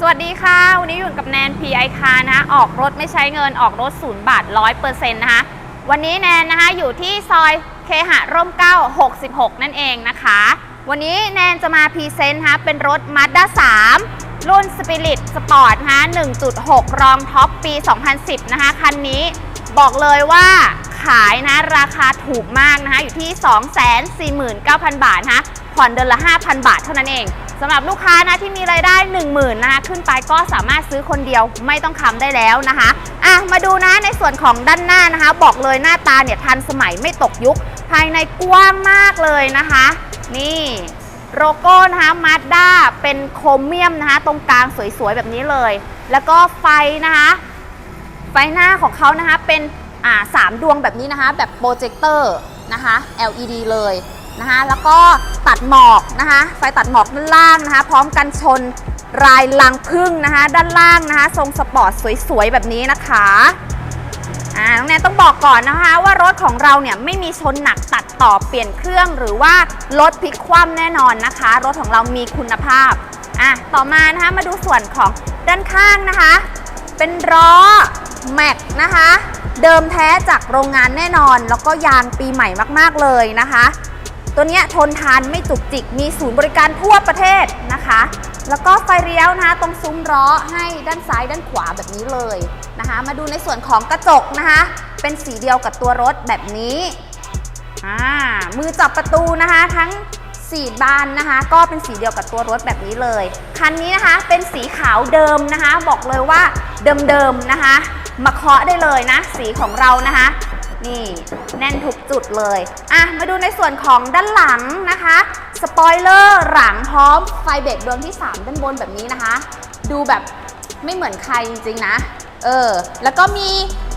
สวัสดีค่ะ วันนี้อยู่กับแนน PI คานะคะออกรถไม่ใช้เงินออกรถศูนย์บาท100%นะคะ วันนี้แนนนะคะอยู่ที่ซอยเคหะร่มเกล้า66 นั่นเองนะคะ วันนี้แนนจะมาพรีเซนต์นะคะเป็นรถ Mazda 3 รุ่น Spirit Sport นะคะ1.6 รองท็อปปี 2010 นะคะ คันนี้บอกเลยว่าขายนะราคาถูกมากนะคะ อยู่ที่ 249,000 บาทนะคะผ่อนเดือนละ 5,000 บาทเท่านั้นเอง สำหรับลูกค้านะที่มีรายได้ 10,000นะคะขึ้นไปก็สามารถซื้อคนเดียวไม่ต้องค้ำได้แล้วนะคะอะมาดูนะในส่วนของด้านหน้านะคะ บอกเลยหน้าตาเนี่ยทันสมัยไม่ตกยุค ภายในกว้างมากเลยนะคะ นี่โลโก้นะคะมาสด้าเป็นโครเมียมนะคะ ตรงกลางสวยๆแบบนี้เลย แล้วก็ไฟนะคะ ไฟหน้าของเขานะคะเป็นอ่าสามดวงแบบนี้นะคะ แบบโปรเจคเตอร์นะคะ LED เลย นะคะ แล้วก็ตัดหมอกนะคะ ไฟตัดหมอกด้านล่างนะคะ พร้อมกันชนรายลังพึ่งนะคะ ด้านล่างนะคะ ทรงสปอร์ตสวยๆ แบบนี้นะคะอ่าน้องแนนต้องบอกก่อนนะคะว่ารถของเราเนี่ยไม่มีชนหนักตัดต่อเปลี่ยนเครื่องหรือว่ารถพลิกคว่ำแน่นอนนะคะ รถของเรามีคุณภาพอะต่อมานะคะมาดูส่วนของด้านข้างนะคะ เป็นล้อแม็กนะคะ เดิมแท้จากโรงงานแน่นอน แล้วก็ยางปีใหม่มากๆเลยนะคะ ตัวเนี้ยทนทานไม่จุกจิก มีศูนย์บริการทั่วประเทศนะคะ แล้วก็ไฟเลี้ยวนะคะตรงซุ้มล้อให้ด้านซ้ายด้านขวาแบบนี้เลยนะคะ มาดูในส่วนของกระจกนะคะ เป็นสีเดียวกับตัวรถแบบนี้มือจับประตูนะคะทั้ง4บานนะคะ ก็เป็นสีเดียวกับตัวรถแบบนี้เลย คันนี้นะคะเป็นสีขาวเดิมนะคะ บอกเลยว่าเดิมๆนะคะ มาเคาะได้เลยนะ สีของเรานะคะ นี่ แน่นทุกจุดเลยอะมาดูในส่วนของด้านหลังนะคะ สปอยเลอร์หลังพร้อมไฟเบรกดวงที่ 3 ด้านบนแบบนี้นะคะ ดูแบบไม่เหมือนใครจริงๆนะ เออ แล้วก็มี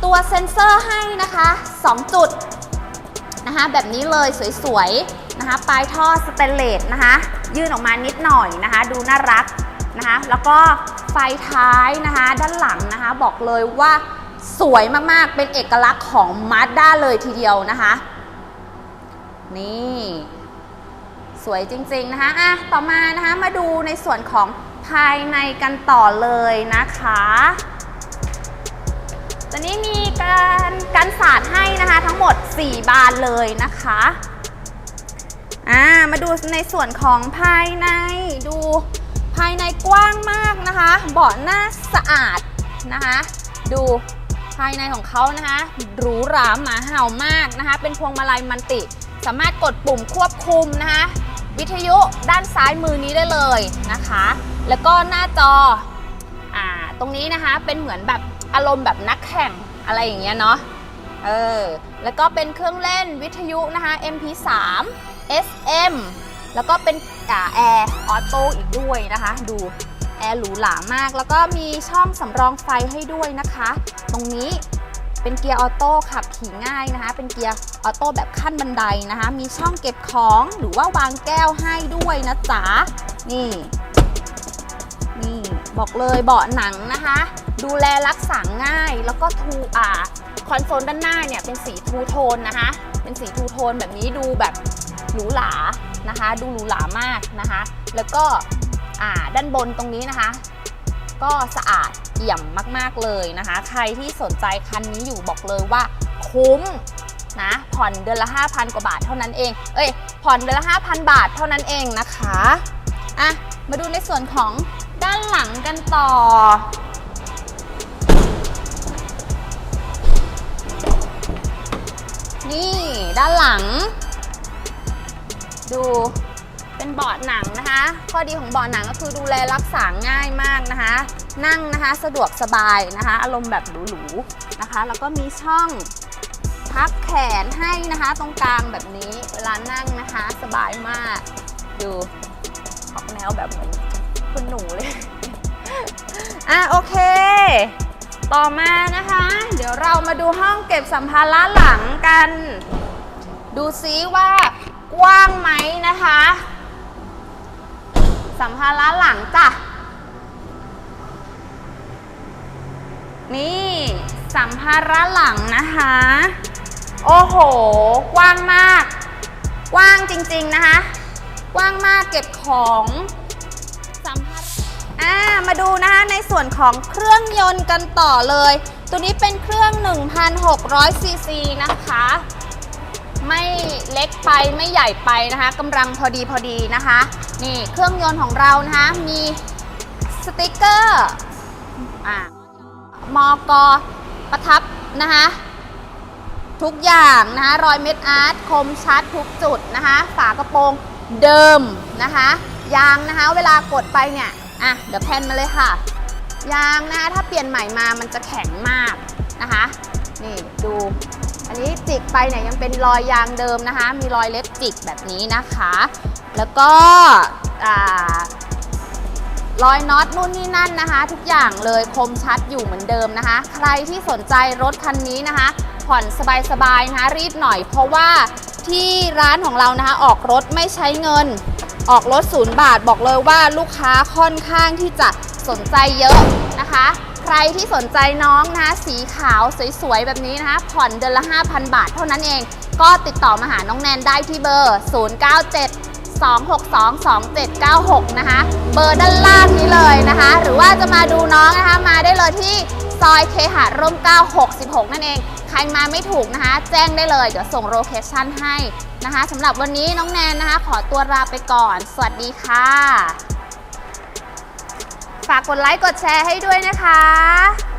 ตัวเซ็นเซอร์ให้นะคะ 2 จุดนะคะแบบนี้เลยสวยๆนะคะปลายท่อสเตนเลสนะคะ ยื่นออกมานิดหน่อยนะคะ ดูน่ารักนะคะ แล้วก็ไฟท้ายนะคะ ด้านหลังนะคะ บอกเลยว่า สวยมากๆ เป็นเอกลักษณ์ของ Mazda เลยทีเดียวนะคะ นี่ สวยจริงๆนะคะอะต่อมานะคะมาดูในส่วนของภายในกันต่อเลยนะคะตอนนี้มีการกันศาสตร์ให้นะคะทั้งหมด 4 บานเลยนะคะอ่ามาดูในส่วนของภายในดูภายในกว้างมากนะคะ เบาะหน้าสะอาดนะคะ ดูายในของเขานะคะหรูหราหมาเห่ามากนะคะ เป็นพวงมาลัยมันติ สามารถกดปุ่มควบคุมนะคะ วิทยุด้านซ้ายมือนี้ได้เลยนะคะ แล้วก็หน้าจออ่าตรงนี้นะคะเป็นเหมือนแบบอารมณ์แบบนักแข่งอะไรอย่างเงี้ยเนาะเออแล้วก็เป็นเครื่องเล่นวิทยุนะคะ MP3 SM แล้วก็เป็นอ่าแอร์ออโต้อีกด้วยนะคะ ดู แอร์หรูหรามาก แล้วก็มีช่องสำรองไฟให้ด้วยนะคะ ตรงนี้เป็นเกียร์ออโต้ขับขี่ง่ายนะคะ เป็นเกียร์ออโต้แบบขั้นบันไดนะคะ มีช่องเก็บของหรือว่าวางแก้วให้ด้วยนะจ๊ะ นี่ นี่บอกเลยเบาะหนังนะคะ ดูแลรักษาง่าย แล้วก็ทูอ่าคอนโซลด้านหน้าเนี่ยเป็นสีทูโทนนะคะ เป็นสีทูโทนแบบนี้ดูแบบหรูหรานะคะ ดูหรูหรามากนะคะ แล้วก็ อ่าด้านบนตรงนี้นะคะ ก็สะอาดเอี่ยมมากๆเลยนะคะ ใครที่สนใจคันนี้อยู่บอกเลยว่าคุ้มนะผ่อนเดือนละ 5,000 กว่าบาทเท่านั้นเอง เอ้ยผ่อนเดือนละ 5,000 บาทเท่านั้นเองนะคะอะมาดูในส่วนของด้านหลังกันต่อ นี่ด้านหลัง ดู เป็นเบาะหนังนะคะ ข้อดีของเบาะหนังก็คือดูแลรักษาง่ายมากนะคะ นั่งนะคะสะดวกสบายนะคะ อารมณ์แบบหรูๆนะคะ แล้วก็มีช่องพักแขนให้นะคะ ตรงกลางแบบนี้เวลานั่งนะคะสบายมากดูออกแนวแบบเหมือนคุณหนูเลย อะโอเค ต่อมานะคะ เดี๋ยวเรามาดูห้องเก็บสัมภาระหลังกัน ดูซิว่ากว้างไหมนะคะ สัมภาระหลังจ้ะ นี่สัมภาระหลังนะคะ โอ้โห กว้างมาก กว้างจริงๆนะคะ กว้างมากเก็บของสัมภาระอ่ามาดูนะคะในส่วนของเครื่องยนต์กันต่อเลย ตัวนี้เป็นเครื่อง 1,600ซีซีนะคะ ไม่เล็กไปไม่ใหญ่ไปนะคะกำลังพอดีพอดีนะคะ นี่เครื่องยนต์ของเรานะคะมีสติกเกอร์อ่ามอกอประทับนะคะทุกอย่างนะคะรอยเม็ดอาร์ตคมชัดทุกจุดนะคะฝากระโปรงเดิมนะคะยางนะคะเวลากดไปเนี่ยอะเดี๋ยวแพนมาเลยค่ะ ยางนะคะถ้าเปลี่ยนใหม่มามันจะแข็งมากนะคะ นี่ดู อันนี้จิกไปเนี่ยยังเป็นรอยยางเดิมนะคะ มีรอยเล็บจิกแบบนี้นะคะ แล้วก็อ่ารอยน็อตนู่นนี่นั่นนะคะ ทุกอย่างเลยคมชัดอยู่เหมือนเดิมนะคะ ใครที่สนใจรถคันนี้นะคะ ผ่อนสบายๆนะคะรีบหน่อย เพราะว่าที่ร้านของเรานะคะออกรถไม่ใช้เงิน ออกรถศูนย์บาทบอกเลยว่าลูกค้าค่อนข้างที่จะสนใจเยอะนะคะ ใครที่สนใจน้องนะสีขาวสวยๆ แบบนี้นะคะ ผ่อนเดือนละ 5,000 บาทเท่านั้นเอง ก็ติดต่อมาหาน้องแนนได้ที่เบอร์ 097 2622796 นะคะ เบอร์ด้านล่างนี้เลยนะคะ หรือว่าจะมาดูน้องนะคะ มาได้เลยที่ซอยเคหะร่ม966 นั่นเอง ใครมาไม่ถูกนะคะ แจ้งได้เลย เดี๋ยวส่งโลเคชั่นให้นะคะสำหรับวันนี้น้องแนนนะคะ ขอตัวลาไปก่อน สวัสดีค่ะ ฝากกดไลค์กดแชร์ให้ด้วยนะคะ